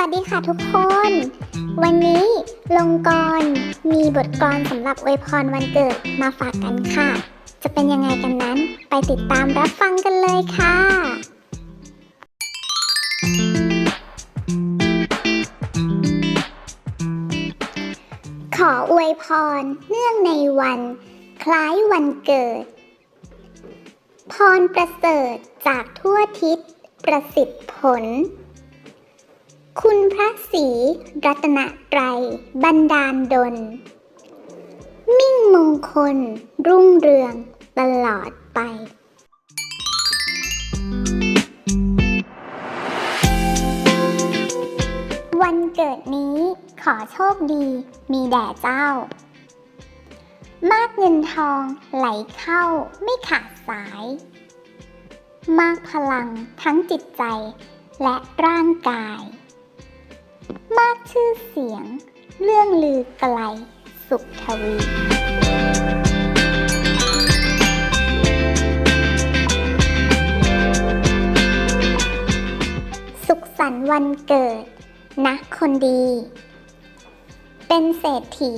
วัสดีค่ะทุกคน วันนี้ลงกรมีบทกลอนสำหรับอวยพรวันเกิดมาฝากกันค่ะ จะเป็นยังไงกันนั้นไปติดตามรับฟังกันเลยค่ะ ขออวยพรเนื่องในวัน คล้ายวันเกิด พรประเสริฐจากทั่วทิศประสิทธิผล คุณพระศรีรัตนไตรบันดาลดล มิ่งมงคล รุ่งเรืองตลอดไปวันเกิดนี้ขอโชคดีมีแด่เจ้า มากเงินทองไหลเข้าไม่ขาดสาย มากพลังทั้งจิตใจและร่างกาย มากชื่อเสียง เรื่องลือไกลสุขทวีสุขสันต์วันเกิด นะคนดี เป็นเศรษฐี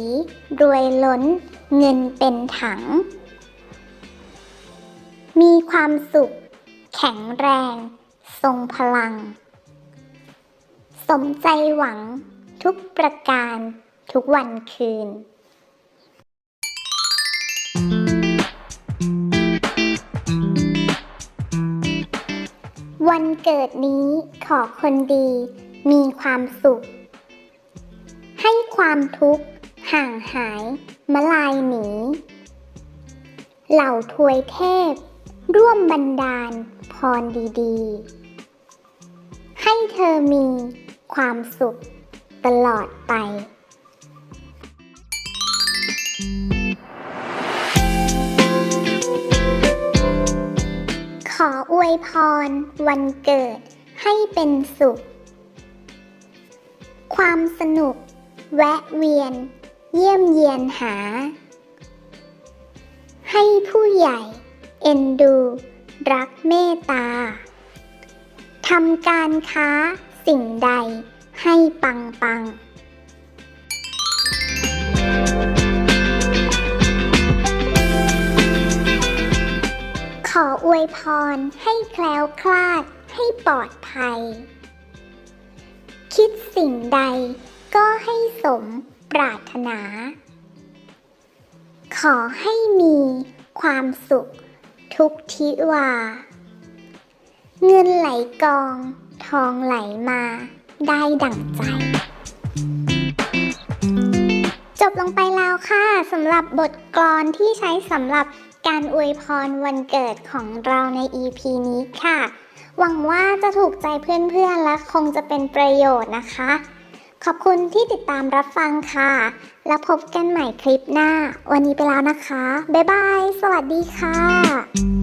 รวยล้น เงินเป็นถัง มีความสุข แข็งแรง ทรงพลัง สมใจหวังทุกประการทุกวันคืน วันเกิดนี้ขอคนดีมีความสุข ให้ความทุกข์ห่างหายมาลายหนี เหล่าทวยเทพ ร่วมบันดาลพรดีๆ ให้เธอมี ความสุข ตลอดไปขออวยพรวันเกิดให้เป็นสุข ความสนุก แวะเวียน เยี่ยมเยียนหา ให้ผู้ใหญ่ เอ็นดู รักเมตตาทำการค้า สิ่งใดให้ปังปังขออวยพรให้แคล้วคลาดให้ปลอดภัย คิดสิ่งใดก็ให้สมปรารถนา ขอให้มีความสุขทุกทิวา เงินไหลกอง องไหลมาได้ดั่งใจ จบลงไปแล้วค่ะสำหรับบทกลอนที่ใช้สำหรับการอวยพรวันเกิดของเราใน EP นี้ค่ะ หวังว่าจะถูกใจเพื่อนๆ และคงจะเป็นประโยชน์นะคะ ขอบคุณที่ติดตามรับฟังค่ะ แล้วพบกันใหม่คลิปหน้า วันนี้ไปแล้วนะคะ บ๊ายบาย สวัสดีค่ะ